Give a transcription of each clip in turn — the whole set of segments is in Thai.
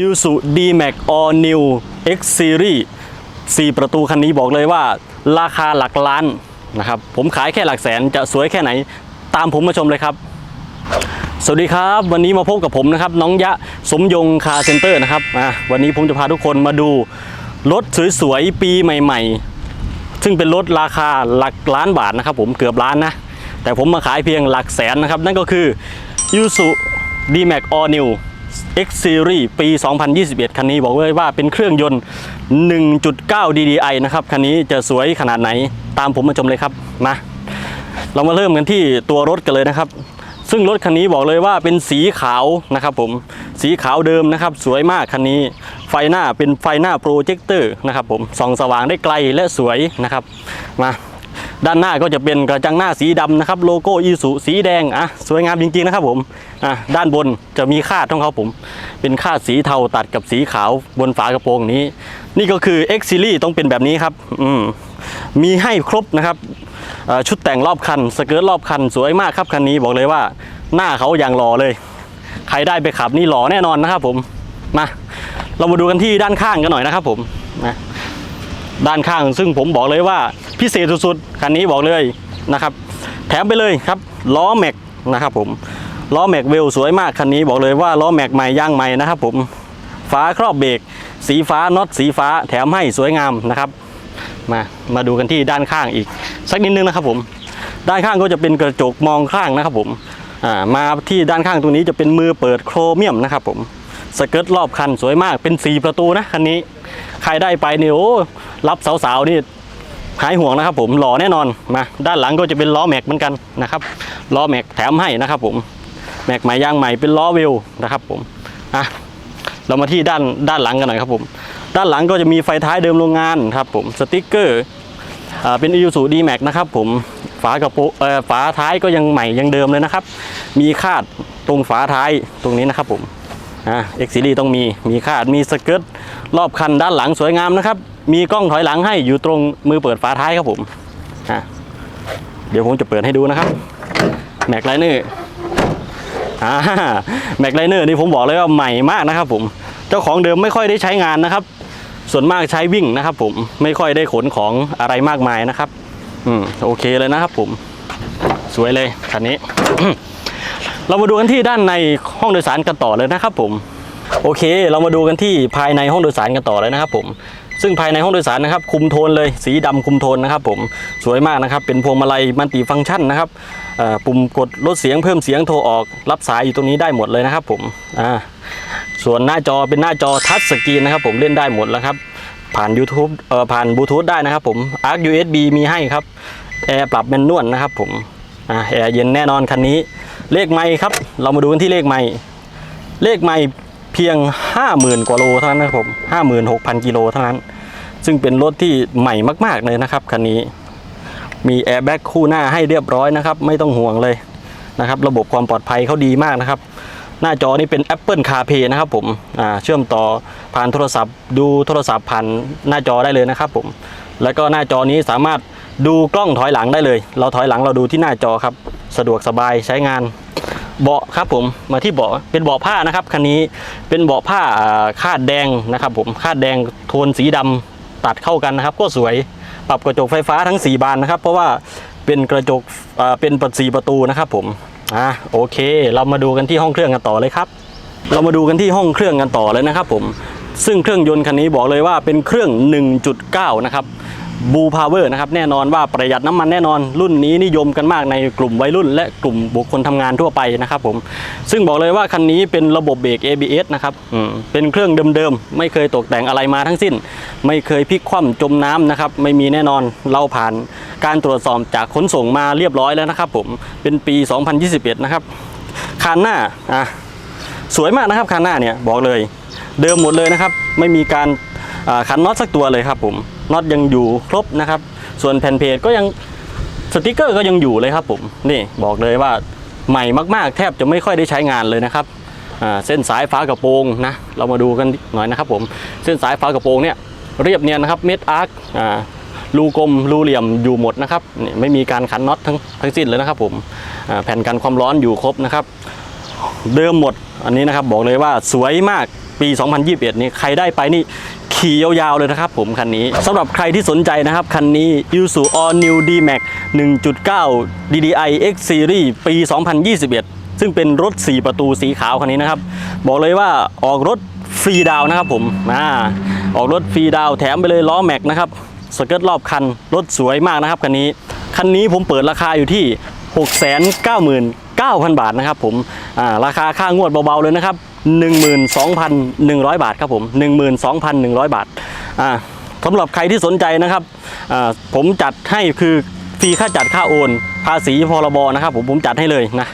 ยูสุ D-Max All New X Series 4 ประตูคันนี้บอกเลยว่า ราคาหลักล้านนะครับ ผมขายแค่หลักแสนจะสวยแค่ไหน ตามผมมาชมเลยครับ สวัสดีครับ วันนี้มาพบกับผมนะครับ น้องยะสมยงคาร์เซ็นเตอร์นะครับอะวันนี้ผมจะพาทุกคนมาดู รถสวยๆ ปีใหม่ ๆ ซึ่งเป็นรถราคาหลักล้านบาทนะครับ ผมเกือบล้านนะ แต่ผมมาขายเพียงหลักแสนนะครับ นั่นก็คือ y u s u D-Max All New X Series ปี 2021 คันนี้บอกเลยว่าเป็นเครื่องยนต์ 1.9 DDI นะครับ คันนี้จะสวยขนาดไหนตามผมมาชมเลยครับ มา เรามาเริ่มกันที่ตัวรถกันเลยนะครับ ซึ่งรถคันนี้บอกเลยว่าเป็นสีขาวนะครับผม สีขาวเดิมนะครับ สวยมากคันนี้ ไฟหน้าเป็นไฟหน้าโปรเจคเตอร์นะครับผม ส่องสว่างได้ไกลและสวยนะครับ มา ด้านหน้าก็จะเป็นกระจังหน้าสีดำนะครับ โลโก้อีสุสีแดงอะสวยงามจริงๆนะครับผมอะด้านบนจะมีคาดของเขาผม เป็นคาดสีเทาตัดกับสีขาวบนฝากระโปรงนี้ นี่ก็คือ X Series ต้องเป็นแบบนี้ครับอืมมีให้ครบนะครับชุดแต่งรอบคัน สเกิร์ตรอบคัน สวยมากครับคันนี้บอกเลยว่าหน้าเขาอย่างหล่อเลย ใครได้ไปขับนี่หล่อแน่นอนนะครับผมมาเรามาดูกันที่ด้านข้างกันหน่อยนะครับผมนะด้านข้างซึ่งผมบอกเลยว่า พิเศษสุดๆคันนี้บอกเลยนะครับ แถมไปเลยครับล้อแม็กนะครับผมล้อแม็กเวลสวยมากคันนี้บอกเลยว่าล้อแม็กใหม่ย่างใหม่นะครับผมฝาครอบเบรกสีฟ้าน็อตสีฟ้าแถมให้สวยงามนะครับ มามาดูกันที่ด้านข้างอีก สักนิดนึงนะครับผม ด้านข้างก็จะเป็นกระจกมองข้างนะครับผมามาที่ด้านข้างตรงนี้จะเป็นมือเปิดโครเมียมนะครับผมสเกิร์ตรอบคันสวยมากเป็น 4 ประตูนะคันนี้ ใครได้ไปเนี่ยโอ้รับสาวๆนี่ หายห่วงนะครับ ผมหล่อแน่นอนมาด้านหลังก็จะเป็นล้อแม็กเหมือนกันนะครับล้อแม็กแถมให้นะครับ ผมแม็กใหม่ยางใหม่เป็นล้อเวนะครับ ผมอะเรามาที่ด้านด้านหลังกันหน่อยครับผมด้านหลังก็จะมีไฟท้ายเดิมโรงงานครับผมสติ๊กเกอร์อ่าเป็น i ู u d m a x นะครับผมฝากระโปรงเอ่อฝาท้ายก็ยังใหม่ยังเดิมเลยนะครับ มีคาดตรงฝาท้ายตรงนี้นะครับผม อ่า X Series ต้องมีมีคาดมีสเกิร์ตรอบคันด้านหลังสวยงามนะครับ มีกล้องถอยหลังให้อยู่ตรงมือเปิดฝาท้ายครับผมอ่าเดี๋ยวผมจะเปิดให้ดูนะครับแม็กไลเนอร์อ่าแม็กไลเนอร์นี่ผมบอกเลยว่าใหม่มากนะครับผมเจ้าของเดิมไม่ค่อยได้ใช้งานนะครับ ส่วนมากใช้วิ่งนะครับ ผมไม่ค่อยได้ขนของอะไรมากมายนะครับ อืมโอเคเลยนะครับผม สวยเลยคันนี้ เรามาดูกันที่ด้านในห้องโดยสารกันต่อเลยนะครับผม โอเค เรามาดูกันที่ภายในห้องโดยสารกันต่อเลยนะครับผมซึ่งภายในห้องโดยสารนะครับคุมโทนเลยสีดำคุมโทนนะครับผมสวยมากนะครับ เป็นพวงมาลัยมัลติฟังก์ชันนะครับปุ่มกดลดเสียงเพิ่มเสียงโทรออกรับสายอยู่ตรงนี้ได้หมดเลยนะครับผมส่วนหน้าจอเป็นหน้าจอทัชสกรีนนะครับผมเล่นได้หมดแล้วครับ ผ่าน YouTube เอ่อผ่านบลูทูธได้นะครับผม ARC USB มีให้ครับแอร์ปรับแมนนวลนะครับผมอแอร์เย็นแน่นอนคันนี้ เลขไม่ครับ เรามาดูกันที่เลขไม่เลขไม่เพียง 50,000 กว่าโลเท่านั้นนะครับผม56,000 กิโลเท่านั้น ซึ่งเป็นรถที่ใหม่มาก ๆ เลยนะครับคันนี้ มีแอร์แบ็กคู่หน้าให้เรียบร้อยนะครับ ไม่ต้องห่วงเลยนะครับ ระบบความปลอดภัยเขาดีมากนะครับ หน้าจอนี่เป็น Apple CarPlay นะครับผมเชื่อมต่อผ่านโทรศัพท์ ดูโทรศัพท์ผ่านหน้าจอได้เลยนะครับ ผม แล้วก็หน้าจอนี้สามารถดูกล้องถอยหลังได้เลย เราถอยหลังเราดูที่หน้าจอครับ สะดวกสบายใช้งานเบาะครับผมมาที่เบาะเป็นเบาะผ้านะครับคันนี้เป็นเบาะผ้าคาดแดงนะครับผมคาดแดงโทนสีดำตัดเข้ากันนะครับ ก็สวยปรับกระจกไฟฟ้าทั้ง 4 บานนะครับ เพราะว่าเป็นกระจกเป็นประสีประตูนะครับผมอ่าโอเค เรามาดูกันที่ห้องเครื่องกันต่อเลยครับ เรามาดูกันที่ห้องเครื่องกันต่อเลยนะครับผมซึ่งเครื่องยนต์คันนี้บอกเลยว่าเป็นเครื่อง 1.9 นะครับ บูพาวเวอร์นะครับแน่นอนว่าประหยัดน้ำมันแน่นอนรุ่นนี้นิยมกันมากในกลุ่มวัยรุ่น และกลุ่มบุคคลทำงานทั่วไปนะครับผมซึ่งบอกเลยว่าคันนี้เป็นระบบเบรก ABS นะครับเป็นเครื่องเดิมๆ ไม่เคยตกแต่งอะไรมาทั้งสิ้น ไม่เคยพลิกคว่ำจมน้ำนะครับไม่มีแน่นอนเราผ่านการตรวจสอบจากขนส่งมาเรียบร้อยแล้วนะครับผมเป็นปี 2021 นะครับคันหน้าอะสวยมากนะครับคันหน้าเนี่ยบอกเลย เดิมหมดเลยนะครับ ไม่มีการ ขันน็อตสักตัวเลยครับผมน็อตยังอยู่ครบนะครับ ส่วนแผ่นเพจก็ยังสติกเกอร์ก็ยังอยู่เลยครับผมนี่บอกเลยว่าใหม่มากๆ แทบจะไม่ค่อยได้ใช้งานเลยนะครับเส้นสายฟ้ากระโปรงนะเรามาดูกันหน่อยนะครับผมเส้นสายฟ้ากระโปรงเนี่ยเรียบเนียนนะครับเม็ดอาร์ครูกลมรูเหลี่ยมอยู่หมดนะครับนี่ไม่มีการขันน็อตทั้งทั้งสิ้นเลยนะครับผมแผ่นกันความร้อนอยู่ครบนะครับ เดิมหมดอันนี้นะครับบอกเลยว่าสวยมากปี 2021 นี่ใครได้ไปนี่ ขี่ยาวๆเลยนะครับผมคันนี้สำหรับใครที่สนใจนะครับ คันนี้ i s u All New D-Max 1.9 DDI X Series ปี 2021 ซึ่งเป็นรถ 4 ประตูสีขาวคันนี้นะครับ บอกเลยว่าออกรถฟรีดาวนะครับผมอ่าออกรถฟรีดาวแถมไปเลยล้อแม็กนะครับสเกิร์ตรอบคัน รถสวยมากนะครับคันนี้ คันนี้ผมเปิดราคาอยู่ที่ 699,000 บาทนะครับผมาราคาค่างวดเบาๆเลยนะครับ 12,100 บาทครับผม 12,100 บาทอ่าสำหรับใครที่สนใจนะครับผมจัดให้คือฟรีค่าจัดค่าโอน ภาษีพรบนะครับผมผมจัดให้เลยนะ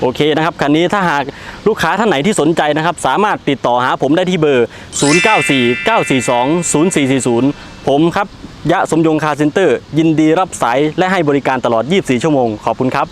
โอเคนะครับคันนี้ถ้าหากลูกค้าท่านไหนที่สนใจนะครับ สามารถติดต่อหาผมได้ที่เบอร์ 0949420440 ผมครับ ยะสมยงคาเซ็นเตอร์ ยินดีรับสายและให้บริการตลอด 24 ชั่วโมง ขอบคุณครับ